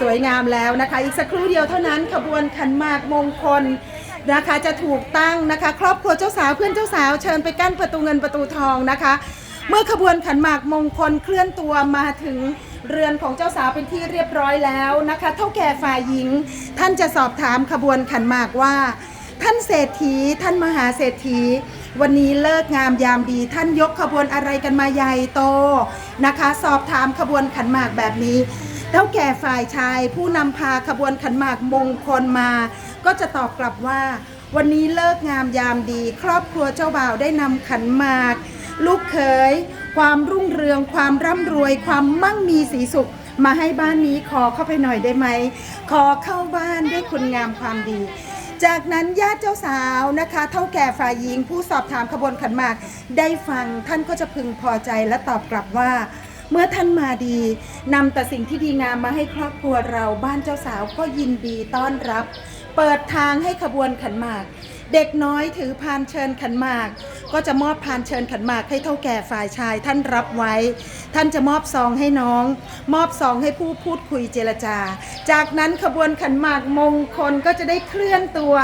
สวยงามแล้วนะคะ อีกสักครู่เดียวเท่านั้นขบวนขันหมากมงคลนะคะจะถูกตั้งนะคะ ครอบครัวเจ้าสาวเพื่อนเจ้าสาวเชิญไปกั้นประตูเงินประตูทองนะคะ เมื่อขบวนขันหมากมงคลเคลื่อนตัวมาถึงเรือนของเจ้าสาวเป็นที่เรียบร้อยแล้วนะคะ เท่าแก่ฝ่ายหญิง ท่านจะสอบถามขบวนขันหมากว่า ท่านเศรษฐี ท่านมหาเศรษฐี วันนี้เลิกงามยามดี ท่านยกขบวนอะไรกันมาใหญ่โตนะคะ สอบถามขบวนขันหมากแบบนี้ เท่าแก่ฝ่ายชายผู้นำพาขบวนขันหมากมงคลมา ก็จะตอบกลับว่า วันนี้เลิกงามยามดี ครอบครัวเจ้าบ่าวได้นำขันหมาก ลูกเขยความรุ่งเรือง ความร่ำรวย ความมั่งมีสีสุข มาให้บ้านนี้ขอเข้าไปหน่อยได้ไหม ขอเข้าบ้านด้วยคุณงามความดีจากนั้นญาติเจ้าสาวนะคะ เท่าแก่ฝ่ายหญิงผู้สอบถามขบวนขันหมาก ได้ฟังท่านก็จะพึงพอใจและตอบกลับว่า เมื่อท่านมาดีนำแต่สิ่งที่ดีงามมาให้ครอบครัวเราบ้านเจ้าสาวก็ยินดีต้อนรับ เปิดทางให้ขบวนขันหมาก เด็กน้อยถือพานเชิญขันหมาก ก็จะมอบพานเชิญขันหมากให้เท่าแก่ฝ่ายชายท่านรับไว้ ท่านจะมอบซองให้น้อง มอบซองให้ผู้พูดคุยเจรจา จากนั้นขบวนขันหมากมงคลก็จะได้เคลื่อนตัว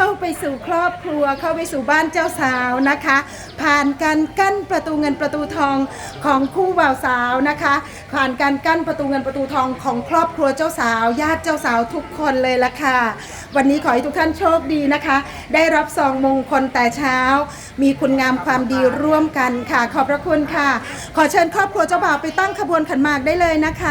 เข้าไปสู่ครอบครัว เข้าไปสู่บ้านเจ้าสาวนะคะ ผ่านการกั้นประตูเงินประตูทองของคู่บ่าวสาวนะคะ ผ่านการกั้นประตูเงินประตูทองของครอบครัวเจ้าสาว ญาติเจ้าสาวทุกคนเลยละค่ะ วันนี้ขอให้ทุกท่านโชคดีนะคะ ได้รับซองมงคลแต่เช้า มีคุณงามความดีร่วมกันค่ะ ขอบพระคุณค่ะ ขอเชิญครอบครัวเจ้าบ่าวไปตั้งขบวนขันหมากได้เลยนะคะ